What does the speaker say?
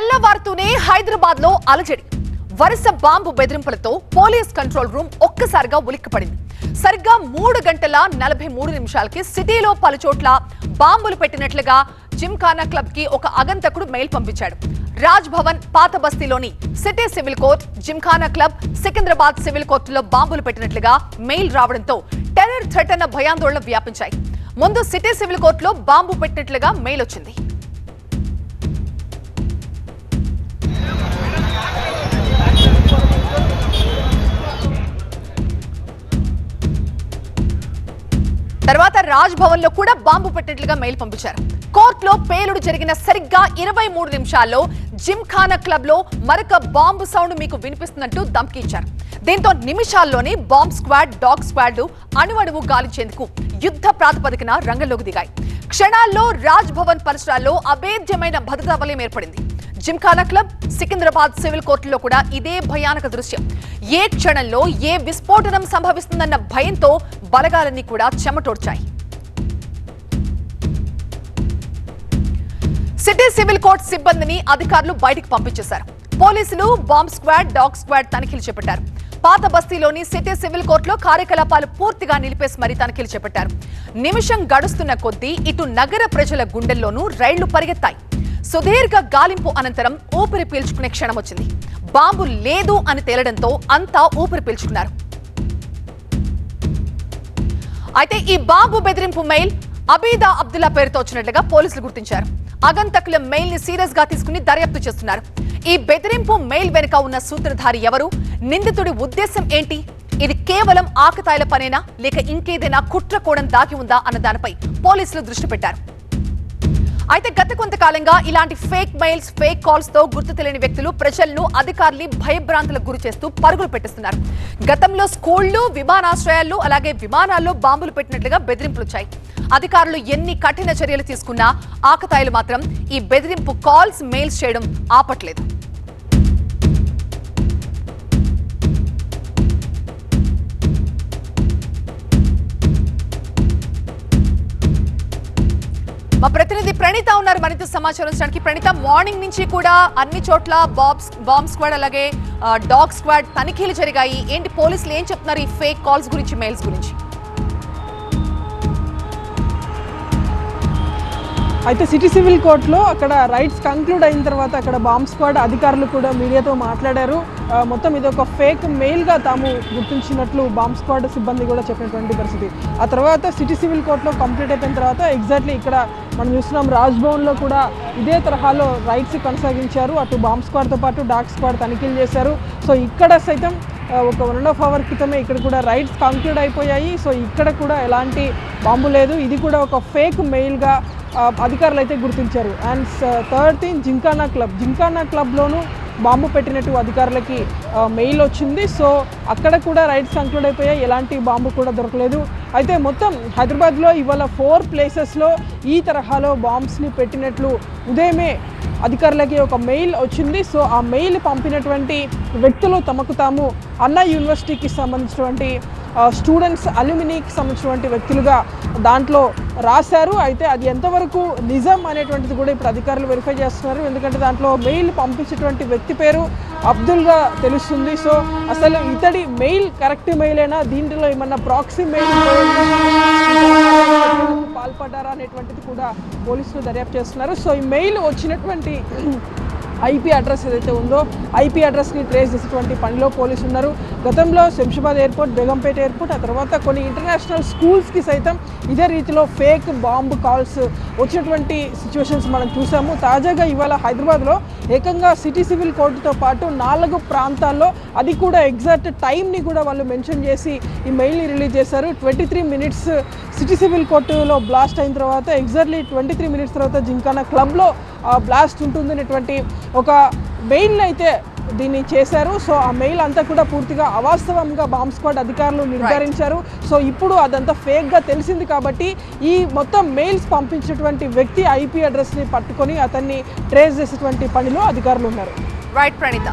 తెల్లవారుతూనే హైదరాబాద్లో అలజడి. వరుస బాంబు బెదిరింపులతో పోలీస్ కంట్రోల్ రూమ్ ఒక్కసారిగా ఉలిక్కిపడింది. సరిగ్గా మూడు గంటల నలభై మూడు నిమిషాలకి సిటీలో పలుచోట్ల బాంబులు పెట్టినట్లుగా జిమ్ఖానా క్లబ్కి ఒక అగంతకుడు మెయిల్ పంపించాడు. రాజ్ భవన్ పాత బస్తీలోని city civil court Gymkhana club Secunderabad civil కోర్టులో బాంబులు పెట్టినట్లుగా మెయిల్ రావడంతో టెర్రర్ థ్రెట్ అన్న భయాందోళన వ్యాపించాయి. ముందు సిటీ సివిల్ కోర్టులో బాంబు పెట్టినట్లుగా మెయిల్ వచ్చింది. తర్వాత రాజ్ భవన్లో కూడా బాంబు పెట్టినట్లుగా మెయిల్ పంపించారు. కోర్టులో పేలుడు జరిగిన సరిగ్గా ఇరవై మూడు నిమిషాల్లో జిమ్ఖానా క్లబ్లో మరొక బాంబు సౌండ్ మీకు వినిపిస్తున్నట్టు ధమ్కి ఇచ్చారు. దీంతో నిమిషాల్లోనే బాంబ్ స్క్వాడ్ డాగ్ స్క్వాడ్లు అణువణువు గాలించేందుకు యుద్ధ ప్రాతిపదికన రంగంలోకి దిగాయి. క్షణాల్లో రాజ్ భవన్ పరిసరాల్లో అభేద్యమైన భద్రతా వలయం ఏర్పడింది. జిమ్ఖానా క్లబ్ సికింద్రాబాద్ సివిల్ కోర్టులో కూడా ఇదే భయానక దృశ్యం. ఏ క్షణంలో ఏ విస్ఫోటనం సంభవిస్తుందన్న భయంతో బలగాలన్నీ కూడా చెమటోడ్చాయి. సిటీ సివిల్ కోర్ట్ సిబ్బందిని అధికారులు బయటికి పంపించేశారు. పోలీసులు బాంబ్ స్క్వాడ్ డాగ్ స్క్వాడ్ తనిఖీలు చేపట్టారు. పాత బస్తీలోని సిటీ సివిల్ కోర్టులో కార్యకలాపాలు పూర్తిగా నిలిపేసి మరీ తనిఖీలు చేపట్టారు. నిమిషం గడుస్తున్న కొద్దీ ఇటు నగర ప్రజల గుండెల్లోనూ రైళ్ళు పరిగెత్తాయి. సుదీర్ఘ గాలింపు అనంతరం ఊపిరి పీల్చుకునే క్షణం వచ్చింది. బాంబు లేదు అని తేలడంతో అంతా ఊపిరి పీల్చుకున్నారు. అయితే ఈ బాంబు బెదిరింపు మెయిల్ అబీదా అబ్దుల్లా పేరుతో వచ్చినట్లుగా పోలీసులు గుర్తించారు. అగంతకుల మెయిల్ని సీరియస్గా తీసుకుని దర్యాప్తు చేస్తున్నారు. ఈ బెదిరింపు మెయిల్ వెనుక ఉన్న సూత్రధారి ఎవరు? నిందితుడి ఉద్దేశం ఏంటి? ఇది కేవలం ఆకతాయిల పనేనా? లేక ఇంకేదైనా కుట్ర కోణం దాగి ఉందా? అన్న దానిపై పోలీసులు దృష్టి పెట్టారు. అయితే గత కొంతకాలంగా ఇలాంటి ఫేక్ మెయిల్స్ ఫేక్ కాల్స్తో గుర్తు తెలియని వ్యక్తులు ప్రజలను అధికారులు భయభ్రాంతులకు గురి చేస్తూ పరుగులు పెట్టిస్తున్నారు. గతంలో స్కూళ్ళు విమానాశ్రయాల్లో అలాగే విమానాల్లో బాంబులు పెట్టినట్లుగా బెదిరింపులు వచ్చాయి. అధికారులు ఎన్ని కఠిన చర్యలు తీసుకున్నా ఆకతాయిలు మాత్రం ఈ బెదిరింపు కాల్స్ మెయిల్స్ చేయడం ఆపట్లేదు. మా ప్రతినిధి ప్రణీత ఉన్నారు మరింత సమాచారం ఇచ్చడానికి ప్రణీత మార్నింగ్ నుంచి కూడా అన్ని చోట్ల బాబ్స్ బాంబ్ స్క్వాడ్ అలాగే డాగ్ స్క్వాడ్ తనిఖీలు జరిగాయి. ఏంటి పోలీసులు ఏం చెప్తున్నారు ఈ ఫేక్ కాల్స్ గురించి మెయిల్స్ గురించి? అయితే సిటీ సివిల్ కోర్టులో అక్కడ రైట్స్ కంక్లూడ్ అయిన తర్వాత అక్కడ బాంబ్ స్క్వాడ్ అధికారులు కూడా మీడియాతో మాట్లాడారు. మొత్తం ఇది ఒక ఫేక్ మెయిల్గా తాము గుర్తించినట్లు బాంబ్ స్క్వాడ్ సిబ్బంది కూడా చెప్పినటువంటి పరిస్థితి. ఆ తర్వాత సిటీ సివిల్ కోర్టులో కంప్లీట్ అయిపోయిన తర్వాత ఎగ్జాక్ట్లీ ఇక్కడ మనం చూస్తున్నాం రాజ్భవన్లో కూడా ఇదే తరహాలో రైట్స్ కొనసాగించారు. అటు బాంబ్ స్క్వాడ్తో పాటు డాక్ స్క్వాడ్ తనిఖీలు చేశారు. సో ఇక్కడ సైతం ఒక వన్ అండ్ హాఫ్ అవర్ క్రితమే ఇక్కడ కూడా రైట్స్ కంక్లూడ్ అయిపోయాయి. సో ఇక్కడ కూడా ఎలాంటి బాంబు లేదు. ఇది కూడా ఒక ఫేక్ మెయిల్గా అధికారులు అయితే గుర్తించారు. And third thing gymkhana club gymkhana క్లబ్లోనూ bomb పెట్టినట్టు అధికారులకి మెయిల్ వచ్చింది. సో అక్కడ కూడా రైట్స్ కంక్లూడ్ అయిపోయాయి. ఎలాంటి బాంబు కూడా దొరకలేదు. అయితే మొత్తం హైదరాబాద్లో ఇవాళ ఫోర్ ప్లేసెస్లో ఈ తరహాలో బాంబ్స్ని పెట్టినట్లు ఉదయమే అధికారులకి ఒక మెయిల్ వచ్చింది. సో ఆ మెయిల్ పంపినటువంటి వ్యక్తులు తమకు తాము అన్నా యూనివర్సిటీకి సంబంధించినటువంటి స్టూడెంట్స్ అల్యూమినీకి సంబంధించినటువంటి వ్యక్తులుగా దాంట్లో రాశారు. అయితే అది ఎంతవరకు నిజం అనేటువంటిది కూడా ఇప్పుడు అధికారులు వెరిఫై చేస్తున్నారు. ఎందుకంటే దాంట్లో మెయిల్ పంపించేటువంటి వ్యక్తి పేరు అబ్దుల్గా తెలుస్తుంది. సో అసలు ఇతడి మెయిల్ కరెక్ట్ మెయిలేనా? దీంట్లో ఏమన్నా ప్రాక్సీ మెయిల్ పాల్పడ్డారా అనేటువంటిది కూడా పోలీసులు దర్యాప్తు చేస్తున్నారు. సో ఈ మెయిల్ వచ్చినటువంటి ఐపీ అడ్రస్ ఏదైతే ఉందో ఐపీ అడ్రస్ని ట్రేస్ చేసేటువంటి పనిలో పోలీసులు ఉన్నారు. గతంలో శంషాబాద్ ఎయిర్పోర్ట్ బేగంపేట ఎయిర్పోర్ట్ ఆ తర్వాత కొన్ని ఇంటర్నేషనల్ స్కూల్స్కి సైతం ఇదే రీతిలో ఫేక్ బాంబు కాల్స్ వచ్చినటువంటి సిచ్యువేషన్స్ మనం చూసాము. తాజాగా ఇవాళ హైదరాబాద్లో ఏకంగా సిటీ సివిల్ కోర్టుతో పాటు నాలుగు ప్రాంతాల్లో అది కూడా ఎగ్జాక్ట్ టైంని కూడా వాళ్ళు మెన్షన్ చేసి ఈ మెయిల్ని రిలీజ్ చేశారు. Twenty three minutes city civil కోర్టులో బ్లాస్ట్ అయిన తర్వాత ఎగ్జాక్ట్లీ ట్వంటీ త్రీ మినిట్స్ తర్వాత జింకానా క్లబ్లో బ్లాస్ట్ ఉంటుంది అనేటువంటి ఒక మెయిల్ అయితే దీన్ని చేశారు. సో ఆ మెయిల్ అంతా కూడా పూర్తిగా అవాస్తవంగా బాంబ్ స్క్వాడ్ అధికారులు నిర్ధారించారు. సో ఇప్పుడు అదంతా ఫేక్గా తెలిసింది కాబట్టి ఈ మొత్తం మెయిల్స్ పంపించినటువంటి వ్యక్తి ఐపీ అడ్రస్ని పట్టుకొని అతన్ని ట్రేస్ చేసేటువంటి పనిలో అధికారులు ఉన్నారు. రైట్ ప్రణీత